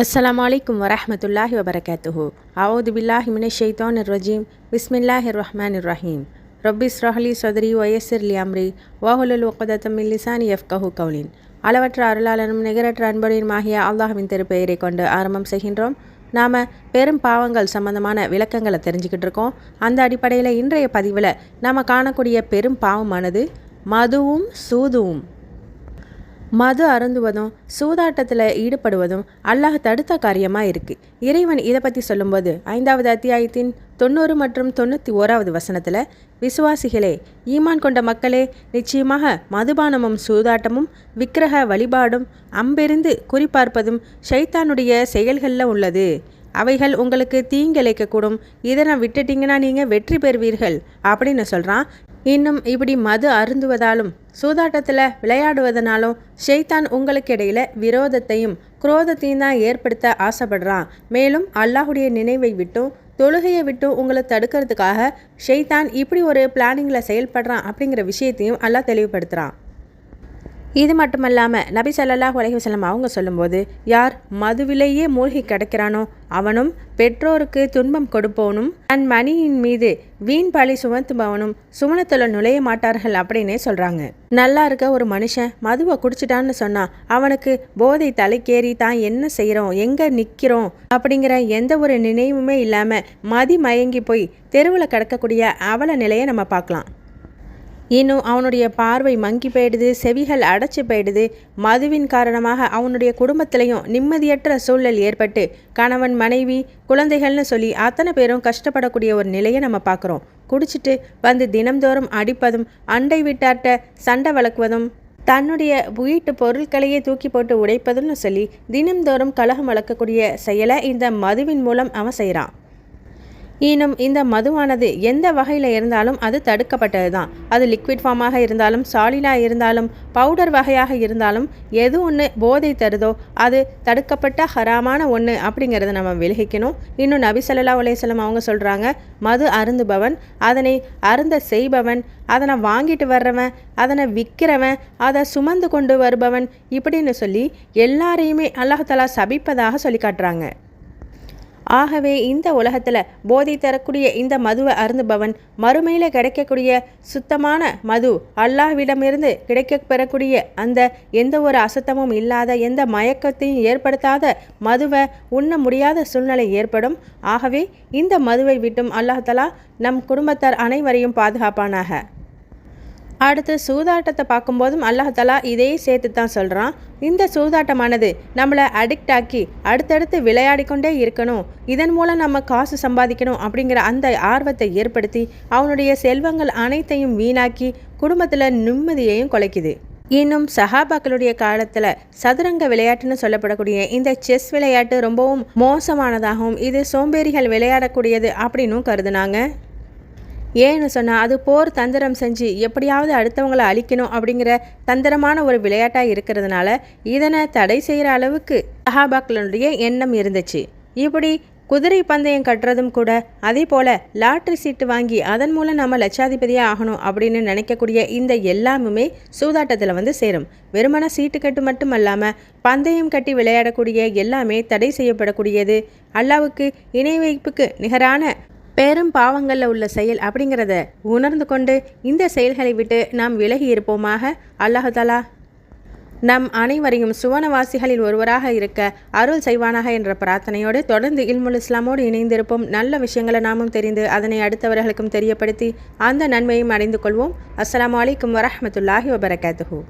அஸ்லாம் வலைக்கம் வரமத்துல்லாஹி வபரகாத்துஹு அவுது பில்லாஹி மின ஷைத்தான் ரஜீம் பிஸ்மில்லாஹிர் ரஹ்மான் ரஹீம் ரொபிஸ் ரஹலி சதுரி வயசிர் லியாம்ரி வாஹுலுல் ஒக்கதத்தம் லிசானி எஃப்கஹு கவுலின் அளவற்ற அருளாளனும் நிகரற்ற அன்பரையுமாகிய அல்லாஹுவின் திருப்பெயரை கொண்டு ஆரம்பம் செய்கின்றோம். நாம் பெரும் பாவங்கள் சம்பந்தமான விளக்கங்களை தெரிஞ்சுக்கிட்டு இருக்கோம். அந்த அடிப்படையில் இன்றைய பதிவில் நாம் காணக்கூடிய பெரும் பாவமானது மதுவும் சூதுவும். மது அருந்துவதும் சூதாட்டத்தில் ஈடுபடுவதும் அல்லாஹ் தடுத்த காரியமாக இருக்குது இறைவன் இதை பற்றி சொல்லும்போது ஐந்தாவது அத்தியாயத்தின் தொண்ணூறு மற்றும் தொண்ணூற்றி ஓராவது வசனத்தில் விசுவாசிகளே ஈமான் கொண்ட மக்களே நிச்சயமாக மதுபானமும் சூதாட்டமும் விக்கிரக வழிபாடும் அம்பெறிந்து குறிப்பார்ப்பதும் ஷைத்தானுடைய செயல்களில் உள்ளது. அவைகள் உங்களுக்கு தீங்கிழைக்கக்கூடும். இதனை விட்டுட்டீங்கன்னா நீங்கள் வெற்றி பெறுவீர்கள் அப்படின்னு சொல்கிறான் இன்னும் இப்படி மது அருந்துவதாலும் சூதாட்டத்தில் விளையாடுவதனாலும் ஷெய்தான் உங்களுக்கு இடையில விரோதத்தையும் குரோதத்தையும் தான் ஏற்படுத்த ஆசைப்படுறான். மேலும் அல்லாஹுடைய நினைவை விட்டும் தொழுகையை விட்டும் உங்களை தடுக்கிறதுக்காக ஷெய்தான் இப்படி ஒரு பிளானிங்கில் செயல்படுறான் அப்படிங்கிற விஷயத்தையும் அல்லாஹ் தெளிவுபடுத்துகிறான் இது மட்டுமல்லாமல் நபி சல்லாஹ் வலைஹசலம் அவங்க சொல்லும்போது யார் மதுவிலேயே மூழ்கி கிடக்கிறானோ அவனும் பெற்றோருக்கு துன்பம் கொடுப்பவனும் தன் மணியின் மீது வீண் பழி சுமத்துபவனும் சுமணத்தில் நுழைய மாட்டார்கள் அப்படின்னே சொல்கிறாங்க நல்லா இருக்க ஒரு மனுஷன் மதுவை குடிச்சிட்டான்னு சொன்னால் அவனுக்கு போதை தலைக்கேறி தான் என்ன செய்கிறோம் எங்கே நிற்கிறோம் அப்படிங்கிற எந்த ஒரு நினைவுமே இல்லாமல் மதி மயங்கி போய் தெருவில் கிடக்கக்கூடிய அவல நிலையை நம்ம பார்க்கலாம். இன்னும் அவனுடைய பார்வை மங்கி போயிடுது செவிகள் அடைச்சி போயிடுது. மதுவின் காரணமாக அவனுடைய குடும்பத்திலையும் நிம்மதியற்ற சூழல் ஏற்பட்டு கணவன் மனைவி குழந்தைகள்னு சொல்லி அத்தனை பேரும் கஷ்டப்படக்கூடிய ஒரு நிலையை நம்ம பார்க்குறோம். குடிச்சிட்டு வந்து தினம்தோறும் அடிப்பதும் அண்டை வீட்டார்ட்ட சண்டை வளர்க்குவதும் தன்னுடைய வீட்டு பொருட்களையே தூக்கி போட்டு உடைப்பதுன்னு சொல்லி தினம்தோறும் கலகம் வளர்க்கக்கூடிய செயலை இந்த மதுவின் மூலம் அவன் செய்கிறான். ஈனும் இந்த மதுவானது எந்த வகையில் இருந்தாலும் அது தடுக்கப்பட்டது தான் அது லிக்விட் ஃபார்மாக இருந்தாலும் சாலிடாக இருந்தாலும் பவுடர் வகையாக இருந்தாலும் எது ஒன்று போதை தருதோ அது தடுக்கப்பட்ட ஹராமான ஒன்று அப்படிங்கிறத நம்ம விலகிக்கணும். இன்னும் நபிசல்லா உலேசலம் அவங்க சொல்கிறாங்க மது அருந்துபவன் அதனை அருந்த செய்பவன் அதனை வாங்கிட்டு வர்றவன் அதனை விற்கிறவன் அதை சுமந்து கொண்டு வருபவன் இப்படின்னு சொல்லி எல்லாரையுமே அல்லாஹலா சபிப்பதாக சொல்லி காட்டுறாங்க. ஆகவே இந்த உலகத்தில் போதை தரக்கூடிய இந்த மதுவை அருந்துபவன் மறுமையில் கிடைக்கக்கூடிய சுத்தமான மது அல்லாஹ்விடமிருந்து கிடைக்க பெறக்கூடிய அந்த எந்த ஒரு அசுத்தமும் இல்லாத எந்த மயக்கத்தையும் ஏற்படுத்தாத மதுவை உண்ண முடியாத சூழ்நிலை ஏற்படும். ஆகவே இந்த மதுவை விட்டும் அல்லாஹலா நம் குடும்பத்தார் அனைவரையும் பாதுகாப்பானாக. அடுத்து சூதாட்டத்தை பார்க்கும்போதும் அல்லாஹாலா இதே சேர்த்து தான் சொல்கிறான் இந்த சூதாட்டமானது நம்மளை அடிக்ட் ஆக்கி அடுத்தடுத்து விளையாடி கொண்டே இருக்கணும். இதன் மூலம் நம்ம காசு சம்பாதிக்கணும் அப்படிங்கிற அந்த ஆர்வத்தை ஏற்படுத்தி அவனுடைய செல்வங்கள் அனைத்தையும் வீணாக்கி குடும்பத்தில் நிம்மதியையும் குலைக்குது. இன்னும் சஹாபாக்களுடைய காலத்தில் சதுரங்க விளையாட்டுன்னு சொல்லப்படக்கூடிய இந்த செஸ் விளையாட்டு ரொம்பவும் மோசமானதாகவும் இது சோம்பேறிகள் விளையாடக்கூடியது அப்படின்னும் கருதுனாங்க. ஏன்னு சொன்னால் அது போர் தந்திரம் செஞ்சு எப்படியாவது அடுத்தவங்களை அழிக்கணும் அப்படிங்கிற தந்திரமான ஒரு விளையாட்டாக இருக்கிறதுனால இதனை தடை செய்கிற அளவுக்கு சஹாபாக்களுடைய எண்ணம் இருந்துச்சு. இப்படி குதிரை பந்தயம் கட்டுறதும் கூட அதே போல் லாட்ரி சீட்டு வாங்கி அதன் மூலம் நம்ம லட்சாதிபதியாக ஆகணும் அப்படின்னு நினைக்கக்கூடிய இந்த எல்லாமுமே சூதாட்டத்தில் வந்து சேரும். வெறுமன சீட்டு கட்டு மட்டும் அல்லாமல் பந்தயம் கட்டி விளையாடக்கூடிய எல்லாமே தடை செய்யப்படக்கூடியது. அல்லாவுக்கு இணை வைப்புக்கு நிகரான பெரும் பாவங்களில் உள்ள செயல் அப்படிங்கிறத உணர்ந்து கொண்டு இந்த செயல்களை விட்டு நாம் விலகி இருப்போமாக அல்லாஹாலா நம் அனைவரையும் சுவனவாசிகளில் ஒருவராக இருக்க அருள் செய்வானாக என்ற பிரார்த்தனையோடு தொடர்ந்து இல்முல் இஸ்லாமோடு இணைந்திருப்போம். நல்ல விஷயங்களை நாமும் தெரிந்து அதனை அடுத்தவர்களுக்கும் தெரியப்படுத்தி அந்த நன்மையும் அடைந்து கொள்வோம். அஸ்லாம் வலைக்கம் வரமத்துல்லாஹி வபரகாத்துஹூ.